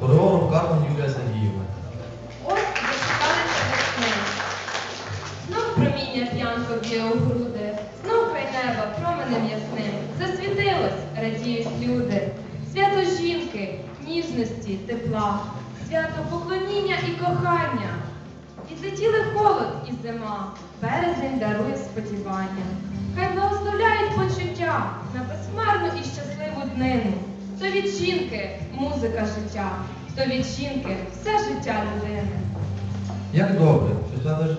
Хореограф Кармен Юлія Сергіївна. Ось дочекалися весни. Знов проміння п'янко б'є у груди, знов край неба променем ясним. Засвітилось, радіють люди. Свято жінки, ніжності, тепла, свято поклоніння і кохання. Відлетіли холод і зима, березень дарує сподівання. Хай благословляють почуття на безхмарну і щасливу днину. То від жінки музика життя, то від жінки все життя людини. Як добре, що свято,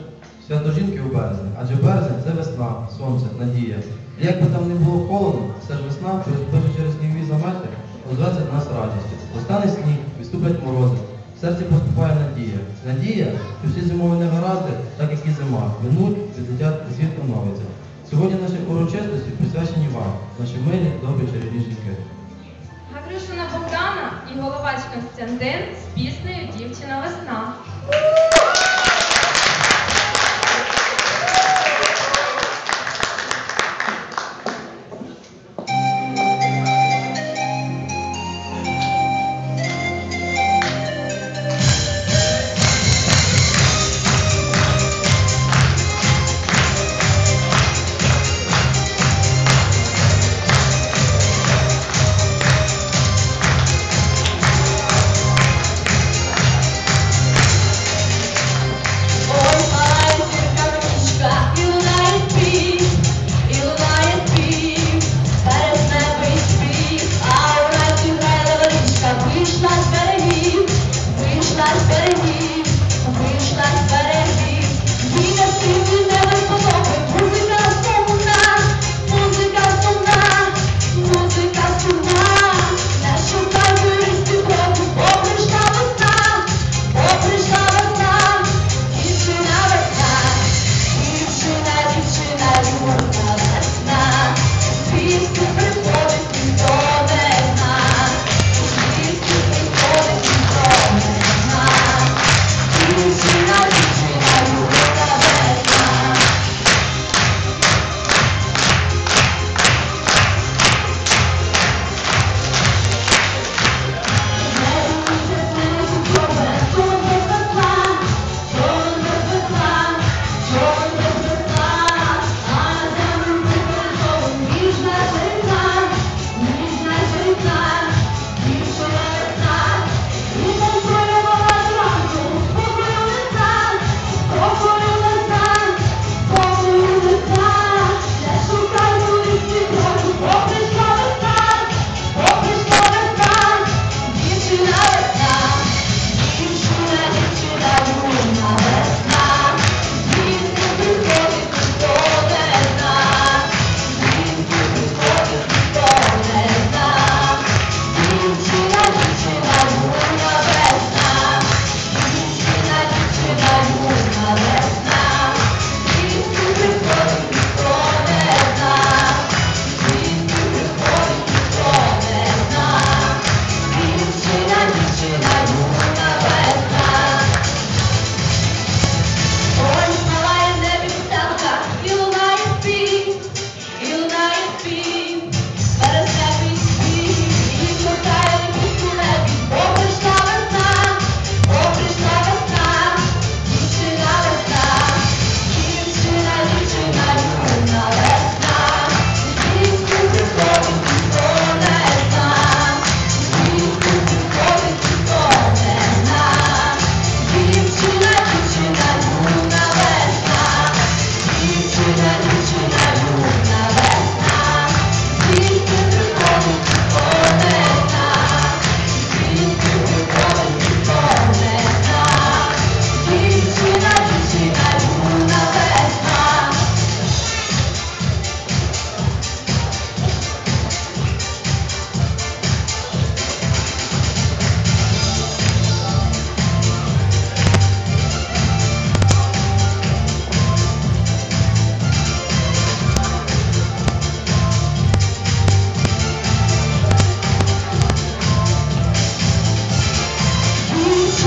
свято жінки у березні, адже березень це весна, сонце, надія. Як би там не було холодно, все ж весна, переступивши через снігові замети, озветься нас радістю. Остане сніг, відступлять морози. В серці поступає надія. Надія, що всі зимові негаразди, так як і зима, минуть, відлетять і світ оновиться. Сьогодні наші урочистості присвячені вам, наші милі, добрі чарівні жінки. Гаврюшина Богдана і головач Константин з піснею Дівчина весна.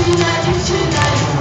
Дівчина, дівчина, юна